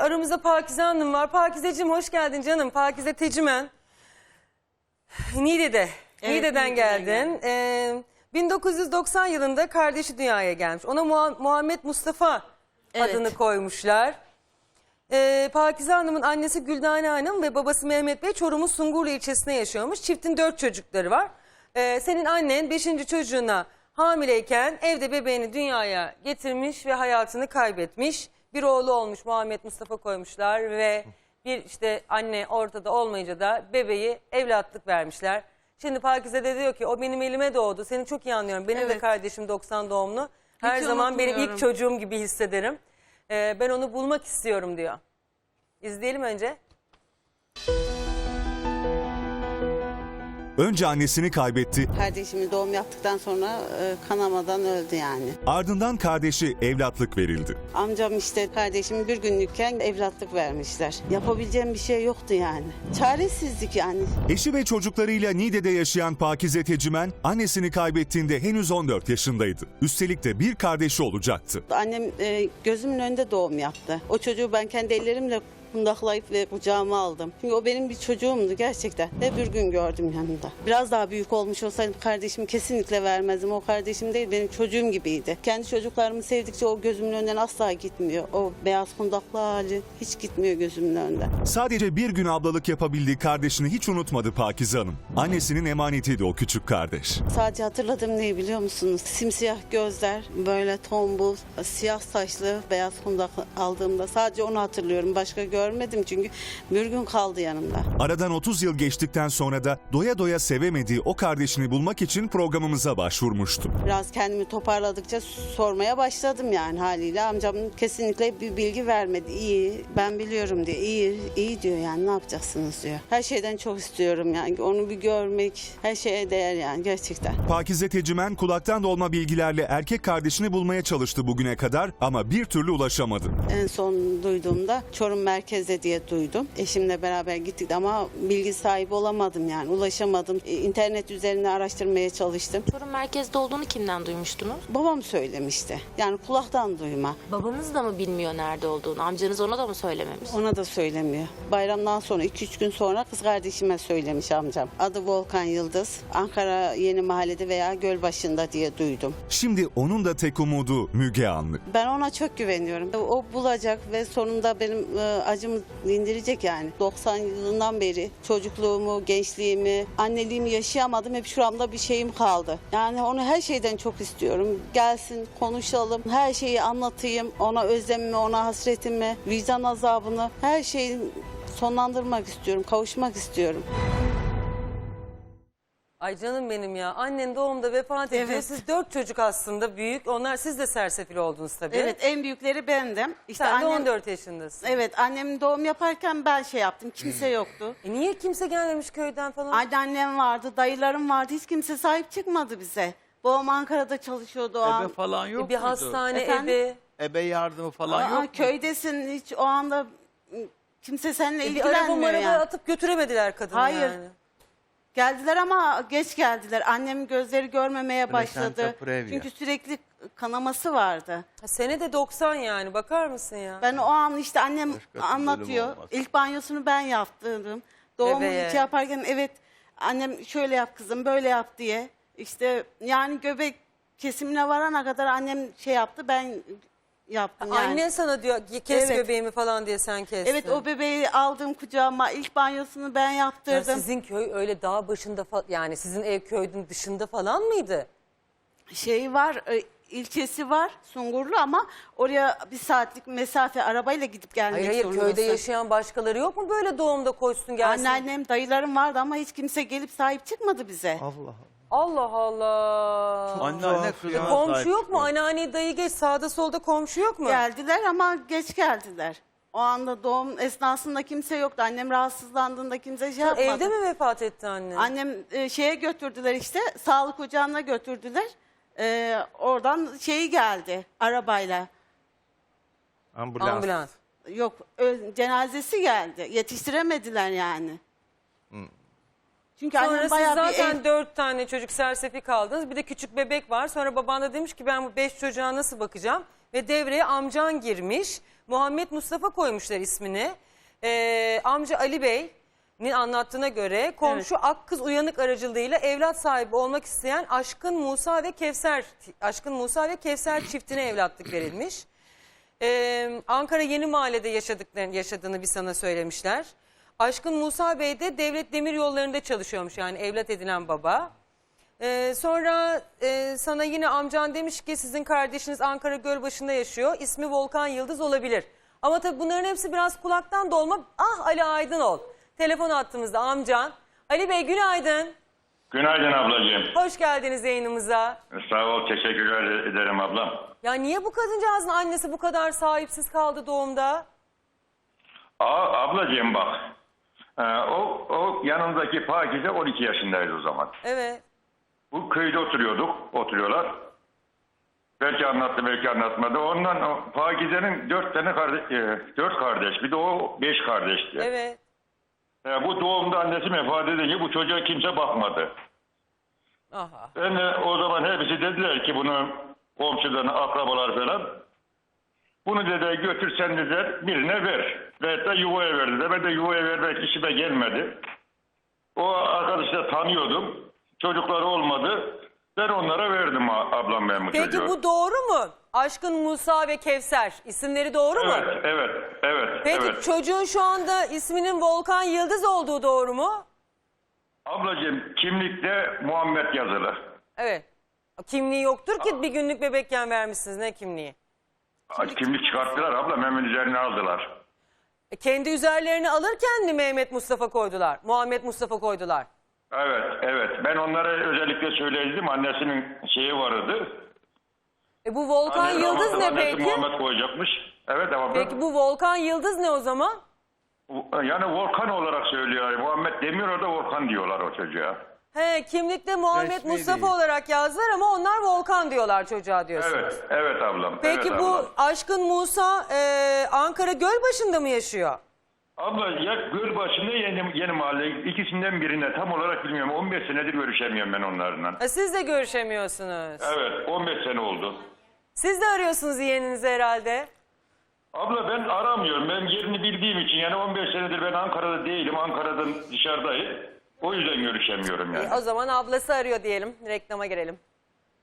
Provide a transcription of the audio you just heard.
aramızda Pakize Hanım var. Pakizeciğim hoş geldin canım. Pakize Tecimen. Niğde'de. Evet, Niğde'den geldin. Ee, 1990 yılında kardeşi dünyaya gelmiş. Ona Muha- Muhammed Mustafa Evet. adını koymuşlar. Ee, Pakize Hanım'ın annesi Güldane Hanım ve babası Mehmet Bey Çorum'un Sungurlu ilçesinde yaşıyormuş. Çiftin dört çocukları var. Ee, senin annen beşinci çocuğuna hamileyken evde bebeğini dünyaya getirmiş ve hayatını kaybetmiş. Bir oğlu olmuş Muhammed Mustafa koymuşlar ve bir işte anne ortada olmayınca da bebeği evlatlık vermişler. Şimdi Pakize de diyor ki o benim elime doğdu. Seni çok iyi anlıyorum. Benim de Evet. kardeşim 90 doğumlu. Her Hiç zaman benim ilk unutmuyorum. çocuğum gibi hissederim. Ee, ben onu bulmak istiyorum diyor. İzleyelim önce. Önce annesini kaybetti, Kardeşimi doğum yaptıktan sonra e, kanamadan öldü yani. ardından kardeşi evlatlık verildi. Amcam işte kardeşimi bir günlükken evlatlık vermişler. Yapabileceğim bir şey yoktu yani. Çaresizlik yani. Eşi ve çocuklarıyla Niğde'de yaşayan Pakize Tecimen, annesini kaybettiğinde henüz 14 yaşındaydı. Üstelik de bir kardeşi olacaktı. Annem e, gözümün önünde doğum yaptı. O çocuğu ben kendi ellerimle kundaklayıp ve kucağıma aldım. Çünkü o benim bir çocuğumdu gerçekten. Ve bir gün gördüm yanımda. Biraz daha büyük olmuş olsaydım kardeşimi kesinlikle vermezdim. O kardeşim değil benim çocuğum gibiydi. Kendi çocuklarımı sevdikçe o gözümün önünden asla gitmiyor. O beyaz kundaklı hali hiç gitmiyor gözümün önünden. Sadece bir gün ablalık yapabildiği kardeşini hiç unutmadı Pakize Hanım. Annesinin emanetiydi o küçük kardeş. Sadece hatırladığım ne biliyor musunuz? Simsiyah gözler, böyle tombul, siyah saçlı, beyaz kundak aldığımda sadece onu hatırlıyorum. Başka görmedim çünkü bir gün kaldı yanımda. Aradan 30 yıl geçtikten sonra da doya doya sevemediği o kardeşini bulmak için programımıza başvurmuştu. Biraz kendimi toparladıkça sormaya başladım yani haliyle. Amcam kesinlikle bir bilgi vermedi. İyi, ben biliyorum diye. İyi, iyi diyor yani ne yapacaksınız diyor. Her şeyden çok istiyorum yani. Onu bir görmek her şeye değer yani gerçekten. Pakize Tecimen kulaktan dolma bilgilerle erkek kardeşini bulmaya çalıştı bugüne kadar ama bir türlü ulaşamadı. En son duyduğumda Çorum merkezde diye duydum. Eşimle beraber gittik ama bilgi sahibi olamadım yani ulaşamadım. E, İnternet üzerine araştırmaya çalıştım. Çorum merkezde olduğunu kimden duymuştunuz? Babam söylemişti. Yani kulaktan duyma. Babanız da mı bilmiyor nerede olduğunu? Amcanız ona da mı söylememiş? Ona da söylemiyor. Bayramdan sonra 2-3 gün sonra kız kardeşime söylemiş amcam. Adı Volkan Yıldız. Ankara Yeni Mahallede veya Gölbaşı'nda diye duydum. Şimdi onun da tek umudu Müge Anlı. Ben ona çok güveniyorum. O bulacak ve sonunda benim e, acımı dindirecek yani. 90 yılından beri çocukluğumu, gençliğimi, anneliğimi yaşayamadım. Hep şuramda bir şeyim kaldı. Yani onu her şeyden çok istiyorum. Gelsin, konuşalım, her şeyi anlatayım. Ona özlemimi, ona hasretimi, vicdan azabını, her şeyi sonlandırmak istiyorum, kavuşmak istiyorum. Ay canım benim ya. Annen doğumda vefat ediyor. Evet. Siz dört çocuk aslında büyük. Onlar siz de sersefil oldunuz tabii. Evet en büyükleri bendim. İşte Sen de annem, 14 yaşındasın. Evet annemin doğum yaparken ben şey yaptım. Kimse yoktu. E niye kimse gelmemiş köyden falan? Anneannem vardı, dayılarım vardı. Hiç kimse sahip çıkmadı bize. Babam Ankara'da çalışıyordu o Ebe an. falan yok E bir muydu? hastane, Efendim? ebe. Ebe yardımı falan Aa, yok mu? köydesin hiç o anda kimse seninle E bir araba ilgilenmiyor maraba yani. atıp götüremediler kadını Hayır. yani. Geldiler ama geç geldiler. Annemin gözleri görmemeye başladı. Previa. Çünkü sürekli kanaması vardı. Ha, sene de 90 yani bakar mısın ya? Ben o an işte annem Başka türlü anlatıyor. olmaz. İlk banyosunu ben yaptırdım. Doğumu Bebeğe. şey yaparken evet annem şöyle yap kızım böyle yap diye. İşte yani göbek kesimine varana kadar annem şey yaptı ben yaptım yani. Annen sana diyor kes Evet. göbeğimi falan diye sen kestin. Evet o bebeği aldım kucağıma. ilk banyosunu ben Ya yaptırdım. sizin köy öyle dağ başında fa- yani sizin ev köyün dışında falan mıydı? Şey var e, ilçesi var Sungurlu ama oraya bir saatlik mesafe arabayla gidip gelmek Hayır hayır zorundasın. köyde yaşayan başkaları yok mu böyle doğumda koşsun gelsin? Anneannem dayılarım vardı ama hiç kimse gelip sahip çıkmadı bize. Allah Allah Allah. Anneanne kızına Komşu sahip yok mu? çıkıyor. Anneanne dayı geç sağda solda komşu yok mu? Geldiler ama geç geldiler. O anda doğum esnasında kimse yoktu. Annem rahatsızlandığında kimse şey yapmadı. Evde mi vefat etti anne? Annem e, şeye götürdüler işte sağlık ocağına götürdüler. E, oradan şeyi geldi arabayla. Ambulans. Ambulans. Yok ö- cenazesi geldi. Yetiştiremediler yani. Çünkü Sonra annem siz bayağı bir zaten ev- dört tane çocuk sersefi kaldınız. Bir de küçük bebek var. Sonra baban da demiş ki ben bu beş çocuğa nasıl bakacağım? Ve devreye amcan girmiş. Muhammed Mustafa koymuşlar ismini. Ee, amca Ali Bey'in anlattığına göre komşu Akkız Uyanık aracılığıyla evlat sahibi olmak isteyen Aşkın Musa ve Kevser Aşkın Musa ve Kevser çiftine evlatlık verilmiş. Ee, Ankara Yeni Mahalle'de yaşadıklarını yaşadığını bir sana söylemişler. Aşkın Musa Bey de devlet demir yollarında çalışıyormuş yani evlat edinen baba. Ee, sonra e, sana yine amcan demiş ki sizin kardeşiniz Ankara Gölbaşı'nda yaşıyor. İsmi Volkan Yıldız olabilir. Ama tabii bunların hepsi biraz kulaktan dolma. Ah Ali Aydınol. Telefon attığımızda amcan. Ali Bey günaydın. Günaydın ablacığım. Hoş geldiniz yayınımıza. Sağ ol, teşekkürler ederim ablam. Ya niye bu kadıncağızın annesi bu kadar sahipsiz kaldı doğumda? Aa, ablacığım bak, ee, o, o yanındaki Pakize 12 yaşındaydı o zaman. Evet. Bu köyde oturuyorduk, oturuyorlar. Belki anlattı, belki anlatmadı. Ondan o Pakize'nin dört tane kardeş, e, dört kardeş, bir de o beş kardeşti. Evet. Ee, bu doğumda annesi vefat edince bu çocuğa kimse bakmadı. Aha. Ben de o zaman hepsi dediler ki bunu komşudan akrabalar falan. Bunu dediler götür sen dediler birine ver. Ve da yuvaya verdiler. Ben de yuvaya vermek işime gelmedi. O arkadaşı tanıyordum. Çocukları olmadı. Ben onlara verdim ablam ben bu Peki çocuğu. bu doğru mu? Aşkın Musa ve Kevser isimleri doğru mu? Evet, evet, evet, Peki evet. çocuğun şu anda isminin Volkan Yıldız olduğu doğru mu? Ablacığım kimlikte Muhammed yazılı. Evet. Kimliği yoktur ki bir günlük bebekken vermişsiniz. Ne kimliği? Kimlik çıkarttılar abla hemen üzerine aldılar. E, kendi üzerlerini alırken mi Mehmet Mustafa koydular? Muhammed Mustafa koydular. Evet, evet. Ben onlara özellikle söyledim. Annesinin şeyi vardı. E bu Volkan Annesi Yıldız ne annesi peki? Muhammed koyacakmış. Evet ama Peki bu Volkan Yıldız ne o zaman? yani Volkan olarak söylüyor. Muhammed demiyor orada Volkan diyorlar o çocuğa. He kimlikte Muhammed Resmi Mustafa değil. olarak yazdılar ama onlar Volkan diyorlar çocuğa diyorsunuz. Evet, evet ablam. Peki evet bu ablam. Aşkın Musa e, Ankara Gölbaşı'nda mı yaşıyor? Abla ya Gölbaşı'nda yeni, yeni mahalle ikisinden birine tam olarak bilmiyorum. 15 senedir görüşemiyorum ben onlarla. Ha, siz de görüşemiyorsunuz. Evet 15 sene oldu. Siz de arıyorsunuz yeğeninizi herhalde. Abla ben aramıyorum. Ben yerini bildiğim için yani 15 senedir ben Ankara'da değilim. Ankara'dan dışarıdayım. O yüzden görüşemiyorum yani. O zaman ablası arıyor diyelim. Reklama girelim.